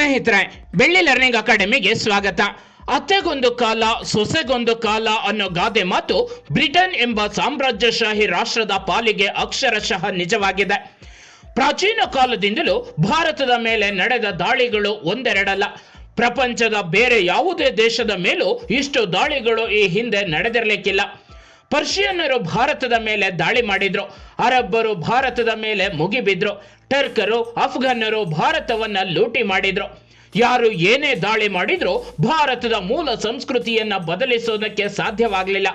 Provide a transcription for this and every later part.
ಸ್ನೇಹಿತರೆ, ಬೆಳ್ಳಿ ಲರ್ನಿಂಗ್ ಅಕಾಡೆಮಿಗೆ ಸ್ವಾಗತ. ಅತ್ತೆಗೊಂದು ಕಾಲ, ಸೊಸೆಗೊಂದು ಕಾಲ ಅನ್ನೋ ಗಾದೆ ಮಾತು ಬ್ರಿಟನ್ ಎಂಬ ಸಾಮ್ರಾಜ್ಯಶಾಹಿ ರಾಷ್ಟ್ರದ ಪಾಲಿಗೆ ಅಕ್ಷರಶಃ ನಿಜವಾಗಿದೆ. ಪ್ರಾಚೀನ ಕಾಲದಿಂದಲೂ ಭಾರತದ ಮೇಲೆ ನಡೆದ ದಾಳಿಗಳು ಒಂದೆರಡಲ್ಲ. ಪ್ರಪಂಚದ ಬೇರೆ ಯಾವುದೇ ದೇಶದ ಮೇಲೂ ಇಷ್ಟು ದಾಳಿಗಳು ಈ ಹಿಂದೆ ನಡೆದಿರಲಿಕ್ಕಿಲ್ಲ. ಪರ್ಷಿಯನ್ನರು ಭಾರತದ ಮೇಲೆ ದಾಳಿ ಮಾಡಿದ್ರು. ಅರಬ್ಬರು ಭಾರತದ ಮೇಲೆ ಮುಗಿಬಿದ್ರು. ಟರ್ಕರು ಅಫ್ಘನ್ನರು ಭಾರತವನ್ನ ಲೂಟಿ ಮಾಡಿದ್ರು. ಯಾರು ಏನೇ ದಾಳಿ ಮಾಡಿದ್ರು ಭಾರತದ ಮೂಲ ಸಂಸ್ಕೃತಿಯನ್ನ ಬದಲಿಸೋದಕ್ಕೆ ಸಾಧ್ಯವಾಗಲಿಲ್ಲ.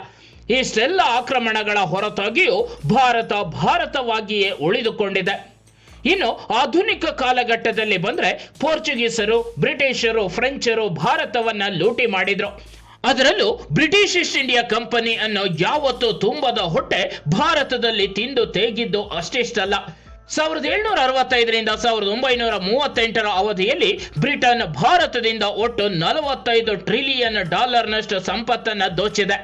ಇಷ್ಟೆಲ್ಲ ಆಕ್ರಮಣಗಳ ಹೊರತಾಗಿಯೂ ಭಾರತ ಭಾರತವಾಗಿಯೇ ಉಳಿದುಕೊಂಡಿದೆ. ಇನ್ನು ಆಧುನಿಕ ಕಾಲಘಟ್ಟದಲ್ಲಿ ಬಂದ್ರೆ ಪೋರ್ಚುಗೀಸರು, ಬ್ರಿಟಿಷರು, ಫ್ರೆಂಚರು ಭಾರತವನ್ನ ಲೂಟಿ ಮಾಡಿದ್ರು. ಅದರಲ್ಲೂ ಬ್ರಿಟಿಷ್ ಈಸ್ಟ್ ಇಂಡಿಯಾ ಕಂಪನಿ ಅನ್ನೋ ಯಾವತ್ತೂ ತುಂಬದ ಹೊಟ್ಟೆ ಭಾರತದಲ್ಲಿ ತಿಂದು ತೇಗಿದ್ದು ಅಷ್ಟಿಷ್ಟಲ್ಲ ಸಾವಿರದ ಏಳ್ನೂರ ಅರವತ್ತೈದರಿಂದ ಸಾವಿರದ ಒಂಬೈನೂರ ಮೂವತ್ತೆಂಟರ ಅವಧಿಯಲ್ಲಿ ಬ್ರಿಟನ್ ಭಾರತದಿಂದ ಒಟ್ಟು ನಲವತ್ತೈದು ಟ್ರಿಲಿಯನ್ ಡಾಲರ್ನಷ್ಟು ಸಂಪತ್ತನ್ನ ದೋಚಿದೆ.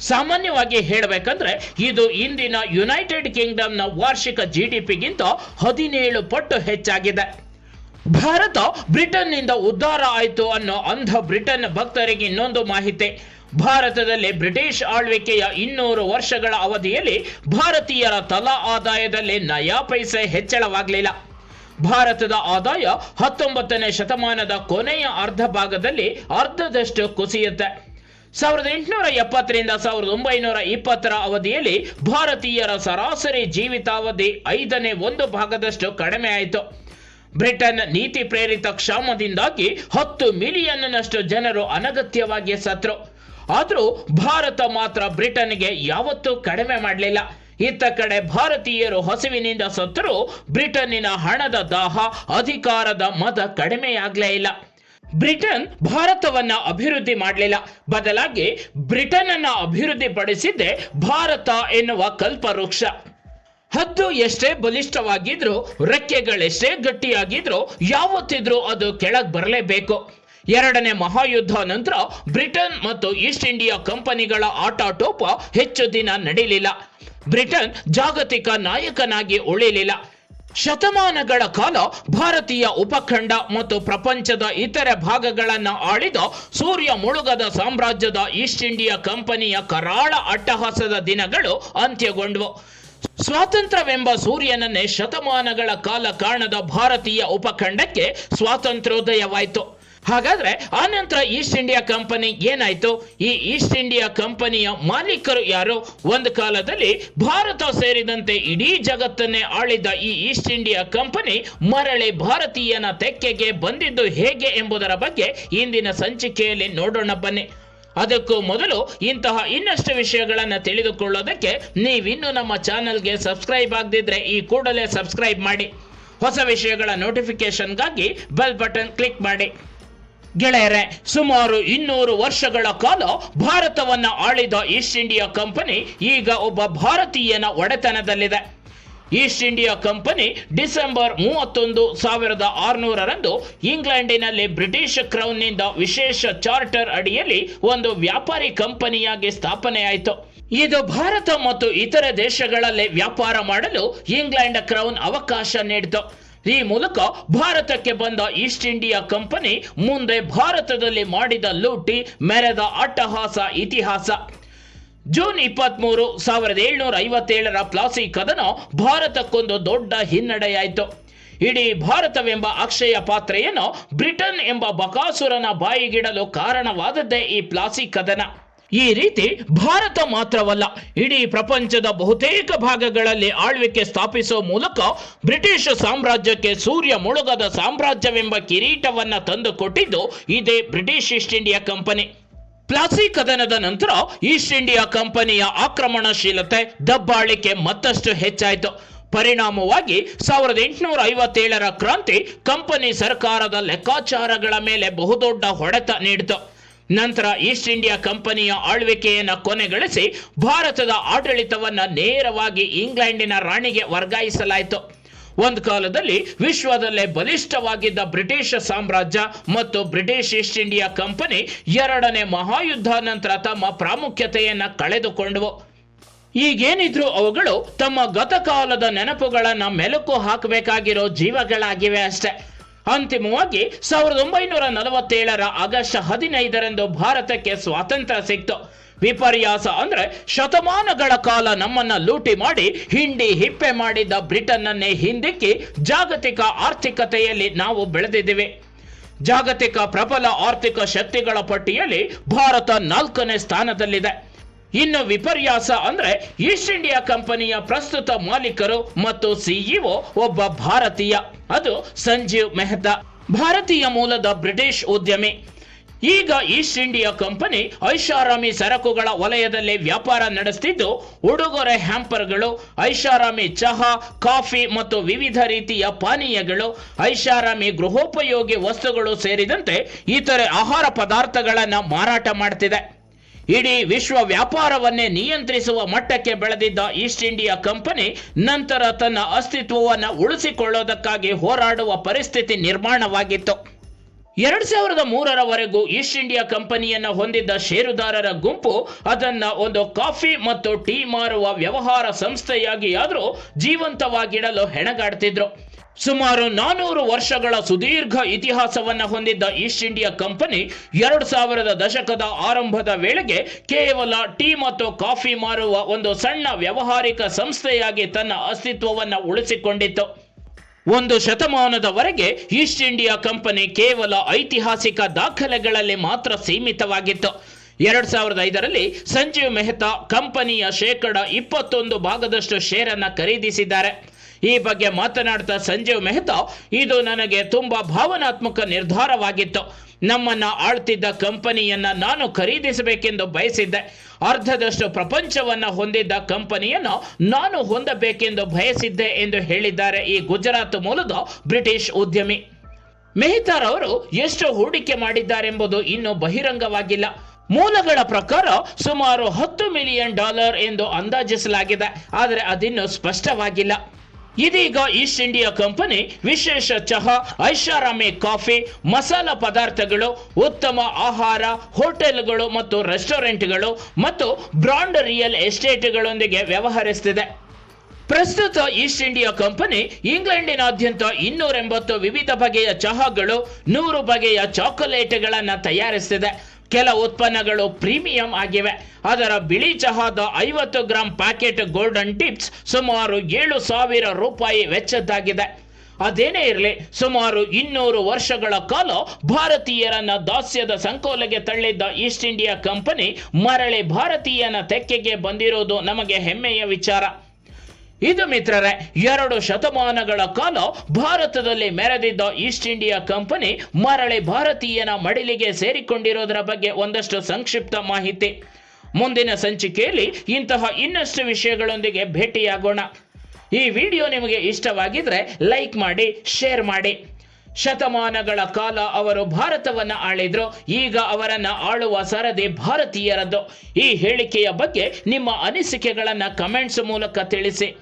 ಸಾಮಾನ್ಯವಾಗಿ ಹೇಳಬೇಕಂದ್ರೆ ಇದು ಇಂದಿನ ಯುನೈಟೆಡ್ ಕಿಂಗ್ಡಮ್ನ ವಾರ್ಷಿಕ ಜಿ ಡಿ ಪಿಗಿಂತ ಹದಿನೇಳು ಪಟ್ಟು ಹೆಚ್ಚಾಗಿದೆ. ಭಾರತ ಬ್ರಿಟನ್ನಿಂದ ಉದ್ಧಾರ ಆಯಿತು ಅನ್ನೋ ಅಂಧ ಬ್ರಿಟನ್ ಭಕ್ತರಿಗೆ ಇನ್ನೊಂದು ಮಾಹಿತಿ. ಭಾರತದಲ್ಲಿ ಬ್ರಿಟಿಷ್ ಆಳ್ವಿಕೆಯ ಇನ್ನೂರು ವರ್ಷಗಳ ಅವಧಿಯಲ್ಲಿ ಭಾರತೀಯರ ತಲಾ ಆದಾಯದಲ್ಲಿ ನಯಾ ಪೈಸೆ ಹೆಚ್ಚಳವಾಗಲಿಲ್ಲ. ಭಾರತದ ಆದಾಯ ಹತ್ತೊಂಬತ್ತನೇ ಶತಮಾನದ ಕೊನೆಯ ಅರ್ಧ ಭಾಗದಲ್ಲಿ ಅರ್ಧದಷ್ಟು ಕುಸಿಯುತ್ತೆ. ಸಾವಿರದ ಎಂಟುನೂರ ಎಪ್ಪತ್ತರಿಂದ ಸಾವಿರದ ಒಂಬೈನೂರ ಇಪ್ಪತ್ತರ ಅವಧಿಯಲ್ಲಿ ಭಾರತೀಯರ ಸರಾಸರಿ ಜೀವಿತಾವಧಿ ಐದನೇ ಒಂದು ಭಾಗದಷ್ಟು ಕಡಿಮೆ ಆಯಿತು. ಬ್ರಿಟನ್ ನೀತಿ ಪ್ರೇರಿತ ಕ್ಷಾಮದಿಂದಾಗಿ ಹತ್ತು ಮಿಲಿಯನ್ನಷ್ಟು ಜನರು ಅನಗತ್ಯವಾಗಿ ಸತ್ರು ಆದರೂ ಭಾರತ ಮಾತ್ರ ಬ್ರಿಟನ್ಗೆ ಯಾವತ್ತೂ ಕಡಿಮೆ ಮಾಡಲಿಲ್ಲ. ಇತ್ತ ಕಡೆ ಭಾರತೀಯರು ಹಸಿವಿನಿಂದ ಸತ್ತರೂ ಬ್ರಿಟನ್ನಿನ ಹಣದ ದಾಹ, ಅಧಿಕಾರದ ಮದ ಕಡಿಮೆಯಾಗಲೇ ಇಲ್ಲ. ಬ್ರಿಟನ್ ಭಾರತವನ್ನ ಅಭಿವೃದ್ಧಿ ಮಾಡಲಿಲ್ಲ. ಬದಲಾಗಿ ಬ್ರಿಟನ್ ಅನ್ನ ಅಭಿವೃದ್ಧಿ ಪಡಿಸಿದ್ದೇ ಭಾರತ ಎನ್ನುವ ಕಲ್ಪವೃಕ್ಷ. ಹದ್ದು ಎಷ್ಟೇ ಬಲಿಷ್ಠವಾಗಿದ್ರು ರೆಕ್ಕೆಗಳೆಷ್ಟೇ ಗಟ್ಟಿಯಾಗಿದ್ರು, ಯಾವತ್ತಿದ್ರೂ ಅದು ಕೆಳಗೆ ಬರಲೇಬೇಕು. ಎರಡನೇ ಮಹಾಯುದ್ಧ ನಂತರ ಬ್ರಿಟನ್ ಮತ್ತು ಈಸ್ಟ್ ಇಂಡಿಯಾ ಕಂಪನಿಗಳ ಆಟಾಟೋಪ ಹೆಚ್ಚು ದಿನ ನಡೀಲಿಲ್ಲ. ಬ್ರಿಟನ್ ಜಾಗತಿಕ ನಾಯಕನಾಗಿ ಉಳಿಲಿಲ್ಲ. ಶತಮಾನಗಳ ಕಾಲ ಭಾರತೀಯ ಉಪಖಂಡ ಮತ್ತು ಪ್ರಪಂಚದ ಇತರೆ ಭಾಗಗಳನ್ನು ಆಳಿದ ಸೂರ್ಯ ಮುಳುಗದ ಸಾಮ್ರಾಜ್ಯದ ಈಸ್ಟ್ ಇಂಡಿಯಾ ಕಂಪನಿಯ ಕರಾಳ ಅಟ್ಟಹಾಸದ ದಿನಗಳು ಅಂತ್ಯಗೊಂಡವು. ಸ್ವಾತಂತ್ರ್ಯವೆಂಬ ಸೂರ್ಯನನ್ನೇ ಶತಮಾನಗಳ ಕಾಲ ಕಾಣದ ಭಾರತೀಯ ಉಪಖಂಡಕ್ಕೆ ಸ್ವಾತಂತ್ರ್ಯೋದಯವಾಯಿತು. ಹಾಗಾದ್ರೆ ನಂತರ ಈಸ್ಟ್ ಇಂಡಿಯಾ ಕಂಪನಿ ಏನಾಯ್ತು? ಈ ಈಸ್ಟ್ ಇಂಡಿಯಾ ಕಂಪನಿಯ ಮಾಲೀಕರು ಯಾರು? ಒಂದು ಕಾಲದಲ್ಲಿ ಭಾರತ ಸೇರಿದಂತೆ ಇಡೀ ಜಗತ್ತನ್ನೇ ಆಳಿದ ಈ ಈಸ್ಟ್ ಇಂಡಿಯಾ ಕಂಪನಿ ಮರಳಿ ಭಾರತೀಯನ ತೆಕ್ಕೆಗೆ ಬಂದಿದ್ದು ಹೇಗೆ ಎಂಬುದರ ಬಗ್ಗೆ ಇಂದಿನ ಸಂಚಿಕೆಯಲ್ಲಿ ನೋಡೋಣ ಬನ್ನಿ. ಅದಕ್ಕೂ ಮೊದಲು ಇಂತಹ ಇನ್ನಷ್ಟು ವಿಷಯಗಳನ್ನು ತಿಳಿದುಕೊಳ್ಳೋದಕ್ಕೆ ನೀವಿನ್ನೂ ನಮ್ಮ ಚಾನಲ್ಗೆ ಸಬ್ಸ್ಕ್ರೈಬ್ ಆಗದಿದ್ರೆ ಈ ಕೂಡಲೇ ಸಬ್ಸ್ಕ್ರೈಬ್ ಮಾಡಿ. ಹೊಸ ವಿಷಯಗಳ ನೋಟಿಫಿಕೇಶನ್ಗಾಗಿ ಬೆಲ್ ಬಟನ್ ಕ್ಲಿಕ್ ಮಾಡಿ. ಗೆಳೆಯರೆ, ಸುಮಾರು ಇನ್ನೂರು ವರ್ಷಗಳ ಕಾಲ ಭಾರತವನ್ನ ಆಳಿದ ಈಸ್ಟ್ ಇಂಡಿಯಾ ಕಂಪನಿ ಈಗ ಒಬ್ಬ ಭಾರತೀಯನ ಒಡೆತನದಲ್ಲಿದೆ. ಈಸ್ಟ್ ಇಂಡಿಯಾ ಕಂಪನಿ ಡಿಸೆಂಬರ್ ಮೂವತ್ತೊಂದು ಸಾವಿರದ ಆರುನೂರರಂದು ಇಂಗ್ಲೆಂಡಿನಲ್ಲಿ ಬ್ರಿಟಿಷ್ ಕ್ರೌನ್ನಿಂದ ವಿಶೇಷ ಚಾರ್ಟರ್ ಅಡಿಯಲ್ಲಿ ಒಂದು ವ್ಯಾಪಾರಿ ಕಂಪನಿಯಾಗಿ ಸ್ಥಾಪನೆಯಾಯಿತು. ಇದು ಭಾರತ ಮತ್ತು ಇತರ ದೇಶಗಳಲ್ಲಿ ವ್ಯಾಪಾರ ಮಾಡಲು ಇಂಗ್ಲೆಂಡ್ ಕ್ರೌನ್ ಅವಕಾಶ ನೀಡಿತು. ಈ ಮೂಲಕ ಭಾರತಕ್ಕೆ ಬಂದ ಈಸ್ಟ್ ಇಂಡಿಯಾ ಕಂಪನಿ ಮುಂದೆ ಭಾರತದಲ್ಲಿ ಮಾಡಿದ ಲೂಟಿ, ಮೆರೆದ ಅಟ್ಟಹಾಸ ಇತಿಹಾಸ. ಜೂನ್ ಇಪ್ಪತ್ಮೂರು ಸಾವಿರದ ಏಳ್ನೂರ ಐವತ್ತೇಳರ ಪ್ಲಾಸಿ ಕದನ ಭಾರತಕ್ಕೊಂದು ದೊಡ್ಡ ಹಿನ್ನಡೆಯಾಯಿತು. ಇಡೀ ಭಾರತವೆಂಬ ಅಕ್ಷಯ ಪಾತ್ರೆಯನ್ನು ಬ್ರಿಟನ್ ಎಂಬ ಬಕಾಸುರನ ಬಾಯಿಗಿಡಲು ಕಾರಣವಾದದ್ದೇ ಈ ಪ್ಲಾಸಿ ಕದನ. ಈ ರೀತಿ ಭಾರತ ಮಾತ್ರವಲ್ಲ, ಇಡೀ ಪ್ರಪಂಚದ ಬಹುತೇಕ ಭಾಗಗಳಲ್ಲಿ ಆಳ್ವಿಕೆ ಸ್ಥಾಪಿಸುವ ಮೂಲಕ ಬ್ರಿಟಿಷ್ ಸಾಮ್ರಾಜ್ಯಕ್ಕೆ ಸೂರ್ಯ ಮುಳುಗದ ಸಾಮ್ರಾಜ್ಯವೆಂಬ ಕಿರೀಟವನ್ನ ತಂದುಕೊಟ್ಟಿದ್ದು ಇದೇ British East India Company. Plassey ಕದನದ ನಂತರ ಈಸ್ಟ್ ಇಂಡಿಯಾ ಕಂಪನಿಯ ಆಕ್ರಮಣಶೀಲತೆ ದಬ್ಬಾಳಿಕೆ ಮತ್ತಷ್ಟು ಹೆಚ್ಚಾಯಿತು. ಪರಿಣಾಮವಾಗಿ ಸಾವಿರದ ಎಂಟುನೂರ ಐವತ್ತೇಳರ ಕ್ರಾಂತಿ ಕಂಪನಿ ಸರ್ಕಾರದ ಲೆಕ್ಕಾಚಾರಗಳ ಮೇಲೆ ಬಹುದೊಡ್ಡ ಹೊಡೆತ ನೀಡಿತು. ನಂತರ ಈಸ್ಟ್ ಇಂಡಿಯಾ ಕಂಪನಿಯ ಆಳ್ವಿಕೆಯನ್ನು ಕೊನೆಗಳಿಸಿ ಭಾರತದ ಆಡಳಿತವನ್ನು ನೇರವಾಗಿ ಇಂಗ್ಲೆಂಡಿನ ರಾಣಿಗೆ ವರ್ಗಾಯಿಸಲಾಯಿತು. ಒಂದು ಕಾಲದಲ್ಲಿ ವಿಶ್ವದಲ್ಲೇ ಬಲಿಷ್ಠವಾಗಿದ್ದ ಬ್ರಿಟಿಷ್ ಸಾಮ್ರಾಜ್ಯ ಮತ್ತು ಬ್ರಿಟಿಷ್ ಈಸ್ಟ್ ಇಂಡಿಯಾ ಕಂಪನಿ ಎರಡನೇ ಮಹಾಯುದ್ಧ ನಂತರ ತಮ್ಮ ಪ್ರಾಮುಖ್ಯತೆಯನ್ನ ಕಳೆದುಕೊಂಡವು. ಈಗೇನಿದ್ರು ಅವುಗಳು ತಮ್ಮ ಗತಕಾಲದ ನೆನಪುಗಳನ್ನ ಮೆಲುಕು ಹಾಕಬೇಕಾಗಿರೋ ಜೀವಗಳಾಗಿವೆ ಅಷ್ಟೆ. ಅಂತಿಮವಾಗಿ ಸಾವಿರದ ಒಂಬೈನೂರ ನಲವತ್ತೇಳರ ಆಗಸ್ಟ್ ಹದಿನೈದರಂದು ಭಾರತಕ್ಕೆ ಸ್ವಾತಂತ್ರ್ಯ ಸಿಕ್ತು. ವಿಪರ್ಯಾಸ ಅಂದ್ರೆ ಶತಮಾನಗಳ ಕಾಲ ನಮ್ಮನ್ನ ಲೂಟಿ ಮಾಡಿ ಹಿಂಡಿ ಹಿಪ್ಪೆ ಮಾಡಿದ್ದ ಬ್ರಿಟನ್ನನ್ನೇ ಹಿಂದಿಕ್ಕಿ ಜಾಗತಿಕ ಆರ್ಥಿಕತೆಯಲ್ಲಿ ನಾವು ಬೆಳೆದಿದ್ದೇವೆ. ಜಾಗತಿಕ ಪ್ರಬಲ ಆರ್ಥಿಕ ಶಕ್ತಿಗಳ ಪಟ್ಟಿಯಲ್ಲಿ ಭಾರತ ನಾಲ್ಕನೇ ಸ್ಥಾನದಲ್ಲಿದೆ. ಇನ್ನು ವಿಪರ್ಯಾಸ ಅಂದ್ರೆ ಈಸ್ಟ್ ಇಂಡಿಯಾ ಕಂಪನಿಯ ಪ್ರಸ್ತುತ ಮಾಲೀಕರು ಮತ್ತು ಸಿಇಒ ಒಬ್ಬ ಭಾರತೀಯ. ಅದು ಸಂಜೀವ್ ಮೆಹ್ತಾ. ಭಾರತೀಯ ಮೂಲದ ಬ್ರಿಟಿಷ್ ಉದ್ಯಮಿ. ಈಗ ಈಸ್ಟ್ ಇಂಡಿಯಾ ಕಂಪನಿ ಐಷಾರಾಮಿ ಸರಕುಗಳ ವಲಯದಲ್ಲಿ ವ್ಯಾಪಾರ ನಡೆಸುತ್ತಿದ್ದು ಉಡುಗೊರೆ ಹ್ಯಾಂಪರ್ಗಳು ಐಷಾರಾಮಿ ಚಹಾ, ಕಾಫಿ ಮತ್ತು ವಿವಿಧ ರೀತಿಯ ಪಾನೀಯಗಳು ಐಷಾರಾಮಿ ಗೃಹೋಪಯೋಗಿ ವಸ್ತುಗಳು ಸೇರಿದಂತೆ ಇತರೆ ಆಹಾರ ಪದಾರ್ಥಗಳನ್ನು ಮಾರಾಟ ಮಾಡ್ತಿದೆ. ಇಡೀ ವಿಶ್ವ ವ್ಯಾಪಾರವನ್ನೇ ನಿಯಂತ್ರಿಸುವ ಮಟ್ಟಕ್ಕೆ ಬೆಳೆದಿದ್ದ ಈಸ್ಟ್ ಇಂಡಿಯಾ ಕಂಪನಿ ನಂತರ ತನ್ನ ಅಸ್ತಿತ್ವವನ್ನು ಉಳಿಸಿಕೊಳ್ಳೋದಕ್ಕಾಗಿ ಹೋರಾಡುವ ಪರಿಸ್ಥಿತಿ ನಿರ್ಮಾಣವಾಗಿತ್ತು. ಎರಡ್ ಸಾವಿರದ ಮೂರರವರೆಗೂ ಈಸ್ಟ್ ಇಂಡಿಯಾ ಕಂಪನಿಯನ್ನ ಹೊಂದಿದ್ದ ಷೇರುದಾರರ ಗುಂಪು ಅದನ್ನ ಒಂದು ಕಾಫಿ ಮತ್ತು ಟೀ ಮಾರುವ ವ್ಯವಹಾರ ಸಂಸ್ಥೆಯಾಗಿ ಆದರೂ ಜೀವಂತವಾಗಿಡಲು ಹೆಣಗಾಡ್ತಿದ್ರು. ಸುಮಾರು ನಾನೂರು ವರ್ಷಗಳ ಸುದೀರ್ಘ ಇತಿಹಾಸವನ್ನ ಹೊಂದಿದ್ದ ಈಸ್ಟ್ ಇಂಡಿಯಾ ಕಂಪನಿ ಎರಡು ಸಾವಿರದ ದಶಕದ ಆರಂಭದ ವೇಳೆಗೆ ಕೇವಲ ಟೀ ಮತ್ತು ಕಾಫಿ ಮಾರುವ ಒಂದು ಸಣ್ಣ ವ್ಯಾವಹಾರಿಕ ಸಂಸ್ಥೆಯಾಗಿ ತನ್ನ ಅಸ್ತಿತ್ವವನ್ನು ಉಳಿಸಿಕೊಂಡಿತ್ತು. ಒಂದು ಶತಮಾನದವರೆಗೆ ಈಸ್ಟ್ ಇಂಡಿಯಾ ಕಂಪನಿ ಕೇವಲ ಐತಿಹಾಸಿಕ ದಾಖಲೆಗಳಲ್ಲಿ ಮಾತ್ರ ಸೀಮಿತವಾಗಿತ್ತು. ಎರಡ್ ಸಾವಿರದ ಐದರಲ್ಲಿ ಸಂಜೀವ್ ಮೆಹ್ತಾ ಕಂಪನಿಯ ಶೇಕಡ ಇಪ್ಪತ್ತೊಂದು ಭಾಗದಷ್ಟು ಶೇರನ್ನ ಖರೀದಿಸಿದ್ದಾರೆ. ಈ ಬಗ್ಗೆ ಮಾತನಾಡ್ತಾ ಸಂಜೀವ್ ಮೆಹ್ತಾ, ಇದು ನನಗೆ ತುಂಬಾ ಭಾವನಾತ್ಮಕ ನಿರ್ಧಾರವಾಗಿತ್ತು. ನಮ್ಮನ್ನ ಆಳ್ತಿದ್ದ ಕಂಪನಿಯನ್ನ ನಾನು ಖರೀದಿಸಬೇಕೆಂದು ಬಯಸಿದ್ದೆ. ಅರ್ಧದಷ್ಟು ಪ್ರಪಂಚವನ್ನ ಹೊಂದಿದ್ದ ಕಂಪನಿಯನ್ನು ನಾನು ಹೊಂದಬೇಕೆಂದು ಬಯಸಿದ್ದೆ ಎಂದು ಹೇಳಿದ್ದಾರೆ ಈ ಗುಜರಾತ್ ಮೂಲದ ಬ್ರಿಟಿಷ್ ಉದ್ಯಮಿ. ಮೆಹ್ತಾರವರು ಎಷ್ಟು ಹೂಡಿಕೆ ಮಾಡಿದ್ದಾರೆಂಬುದು ಇನ್ನೂ ಬಹಿರಂಗವಾಗಿಲ್ಲ. ಮೂಲಗಳ ಪ್ರಕಾರ ಸುಮಾರು ಹತ್ತು ಮಿಲಿಯನ್ ಡಾಲರ್ ಎಂದು ಅಂದಾಜಿಸಲಾಗಿದೆ, ಆದರೆ ಅದಿನ್ನೂ ಸ್ಪಷ್ಟವಾಗಿಲ್ಲ. ಇದೀಗ ಈಸ್ಟ್ ಇಂಡಿಯಾ ಕಂಪನಿ ವಿಶೇಷ ಚಹಾ ಐಷಾರಾಮಿ ಕಾಫಿ, ಮಸಾಲ ಪದಾರ್ಥಗಳು, ಉತ್ತಮ ಆಹಾರ, ಹೋಟೆಲ್ಗಳು ಮತ್ತು ರೆಸ್ಟೋರೆಂಟ್ಗಳು ಮತ್ತು ಬ್ರಾಂಡ್ ರಿಯಲ್ ಎಸ್ಟೇಟ್ಗಳೊಂದಿಗೆ ವ್ಯವಹರಿಸುತ್ತಿದೆ ಪ್ರಸ್ತುತ ಈಸ್ಟ್ ಇಂಡಿಯಾ ಕಂಪನಿ ಇಂಗ್ಲೆಂಡಿನಾದ್ಯಂತ ಇನ್ನೂರ ಎಂಬತ್ತು ವಿವಿಧ ಬಗೆಯ ಚಹಾಗಳು, ನೂರು ಬಗೆಯ ಚಾಕೊಲೇಟ್ಗಳನ್ನು ತಯಾರಿಸುತ್ತಿದೆ ಕೆಲ ಉತ್ಪನ್ನಗಳು ಪ್ರೀಮಿಯಂ ಆಗಿವೆ. ಅದರ ಬಿಳಿ ಚಹಾದ ಐವತ್ತು ಗ್ರಾಂ ಪ್ಯಾಕೆಟ್ ಗೋಲ್ಡನ್ ಟಿಪ್ಸ್ ಸುಮಾರು ಏಳು ಸಾವಿರ ರೂಪಾಯಿ ವೆಚ್ಚದ್ದಾಗಿದೆ. ಅದೇನೇ ಇರಲಿ, ಸುಮಾರು ಇನ್ನೂರು ವರ್ಷಗಳ ಕಾಲ ಭಾರತೀಯರನ್ನ ದಾಸ್ಯದ ಸಂಕೋಲೆಗೆ ತಳ್ಳಿದ್ದ ಈಸ್ಟ್ ಇಂಡಿಯಾ ಕಂಪನಿ ಮರಳಿ ಭಾರತೀಯನ ತೆಕ್ಕೆಗೆ ಬಂದಿರೋದು ನಮಗೆ ಹೆಮ್ಮೆಯ ವಿಚಾರ. ಇದು ಮಿತ್ರರೇ, ಎರಡು ಶತಮಾನಗಳ ಕಾಲ ಭಾರತದಲ್ಲಿ ಮೆರೆದಿದ್ದ ಈಸ್ಟ್ ಇಂಡಿಯಾ ಕಂಪನಿ ಮರಳಿ ಭಾರತೀಯನ ಮಡಿಲಿಗೆ ಸೇರಿಕೊಂಡಿರೋದರ ಬಗ್ಗೆ ಒಂದಷ್ಟು ಸಂಕ್ಷಿಪ್ತ ಮಾಹಿತಿ. ಮುಂದಿನ ಸಂಚಿಕೆಯಲ್ಲಿ ಇಂತಹ ಇನ್ನಷ್ಟು ವಿಷಯಗಳೊಂದಿಗೆ ಭೇಟಿಯಾಗೋಣ. ಈ ವಿಡಿಯೋ ನಿಮಗೆ ಇಷ್ಟವಾಗಿದ್ರೆ ಲೈಕ್ ಮಾಡಿ, ಶೇರ್ ಮಾಡಿ. ಶತಮಾನಗಳ ಕಾಲ ಅವರು ಭಾರತವನ್ನ ಆಳಿದ್ರು, ಈಗ ಅವರನ್ನ ಆಳುವ ಸರದಿ ಭಾರತೀಯರದ್ದು. ಈ ಹೇಳಿಕೆಯ ಬಗ್ಗೆ ನಿಮ್ಮ ಅನಿಸಿಕೆಗಳನ್ನ ಕಮೆಂಟ್ಸ್ ಮೂಲಕ ತಿಳಿಸಿ.